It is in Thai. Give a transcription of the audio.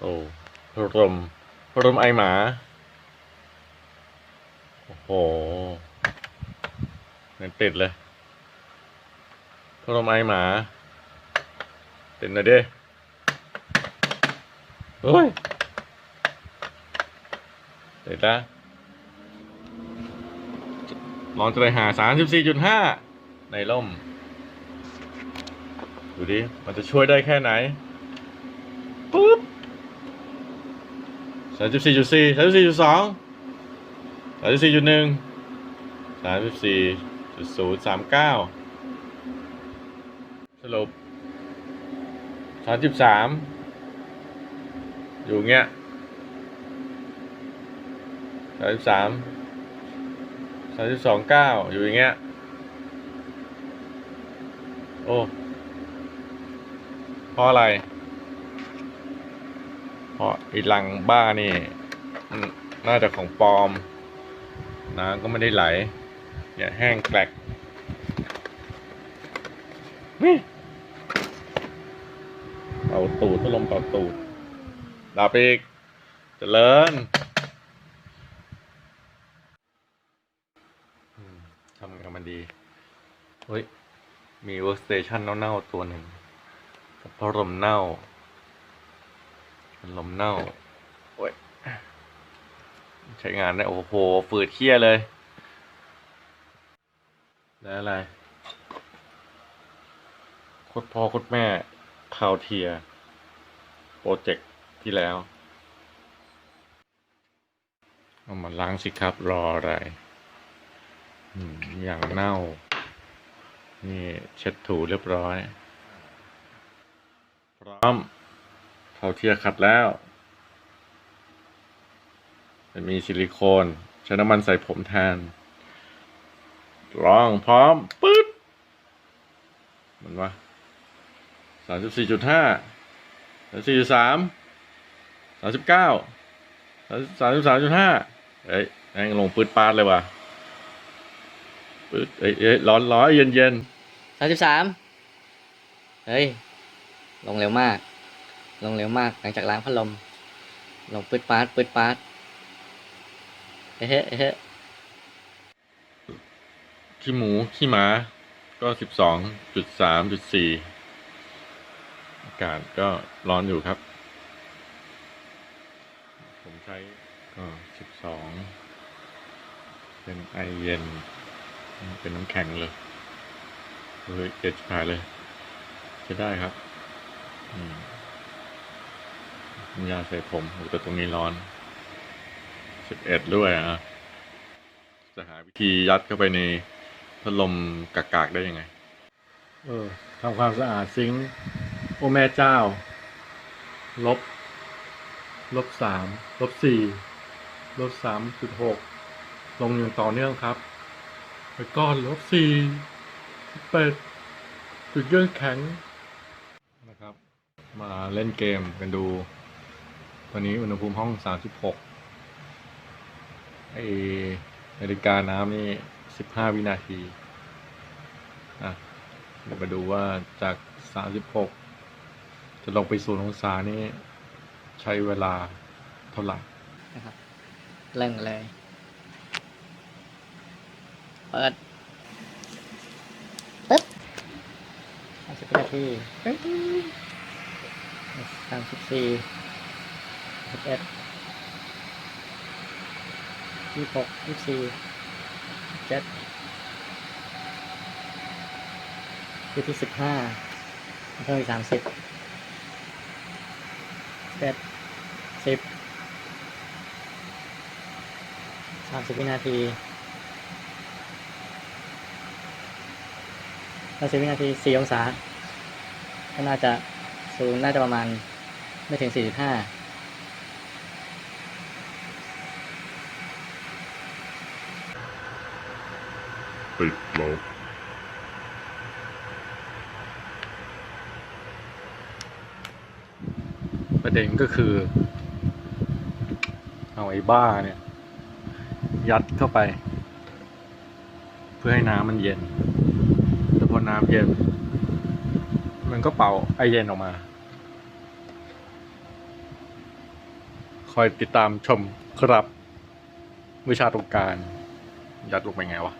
โอ้พัดลมพัดลมไอหมา โอ้โหเน็นติดเลยพัดลมไอหมา ติดหน่อยดิโอ้ยติดละลองจะไปหาสามสิบสี่จุดห้าในร่ม ดูดิ มันจะช่วยได้แค่ไหนปุ๊บ สามสิบสี่จุดสี่สามสิบสี่จุดสองสามสิบสี่จุดหนึ่งสามสิบสี่จุดศูนย์สามเก้าสรุปสามสิบสามอยู่เงี้ยสามสิบสามสามสิบสองเก้าอยู่อย่างเงี้ย โอ้เพราะอะไร เพราะไอีลังบ้านี่น่าจะของปลอม น้ำก็ไม่ได้ไหล เนี่ยแห้งแกลกนี่เป่าตูดพัดลมเป่าตูดดับอีกเจริญทำกับมันดี เฮ้ย มี workstation เน่าๆตัวหนึ่งกับพัดลมเน่า ลมเน่าโอ้ยใช้งานได้โอ้โหฝืดเคี้ยเลย แล้วอะไรโคตรพ่อโคตรแม่คาวเทีย โปรเจกต์ที่แล้ว เอามาล้างสิครับรออะไรอย่างเน่า นี่เช็ดถูเรียบร้อย พร้อม เข้าเทียร์ขัดแล้ว จะมีซิลิโคนใช้น้ำมันใส่ผมแทนลองพร้อมปึ๊ดมันวะสามสิบสี่จุดห้าสามสี่จุดสามสามสิบเก้าสามสิบสามจุดห้าเอ้ยแม่งลงปืดปาดเลยว่ะปืดเอ้ยเอ้ยร้อนร้อนเย็นเย็นสามสิบสามเฮ้ย ลงเร็วมาก ลงเร็วมากหลังจากล้างพัดลม ลงปืดปาดปืดปาดเฮ้เฮ้เฮ้ขี้หมู ขี้หมา ก็สิบสองจุดสามจุดสี่อากาศก็ร้อนอยู่ครับ ผมใช้ก็สิบสองเป็นไอเย็น เป็นน้ำแข็งเลยเฮ้ยเจ็ดผ่ายเลยใช้ได้ครับ อืม ยาใส่ผมแต่ตรงนี้ร้อนสิบเอ็ดด้วยอะจะหาวิธียัดเข้าไปในพัดลมกากๆได้ยังไง เออทำความสะอาดซิงค์โอแม่เจ้า ลบ ลบสาม ลบสี่ ลบสามจุดหก ลงอย่างต่อเนื่องครับ ไปก้อนลบสี่แปดจุดเยื่อแข็งนะครับ มาเล่นเกมกันดู ตอนนี้อุณหภูมิห้องสามสิบหกไอนาฬิกาน้ำนี่สิบห้าวินาที อะ เดี๋ยวมาดูว่าจากสามสิบหกจะลงไปศูนย์องศานี่ใช้เวลาเท่าไหร่นะครับ เริ่มกันเลย เปิดปึ๊บสามสิบนาทีปึ๊บสาม สิบเอ็ดยี่สิบหกยี่สิบสี่เจ็ดยี่ที่สิบห้าเพิ่มอีกสามสิบเจ็ดสิบสามสิบวินาทีสามสิบวินาทีสี่องศาก็น่าจะสูงน่าจะประมาณไม่ถึงสี่สิบห้า ติดลบประเด็นก็คือ เอาไอ้บ้าเนี่ย ยัดเข้าไป เพื่อให้น้ำมันเย็นแล้วพอน้ำเย็น มันก็เป่าไอเย็นออกมา คอยติดตามชมครับ วิชาตรงการ ยัดลงไปไงวะ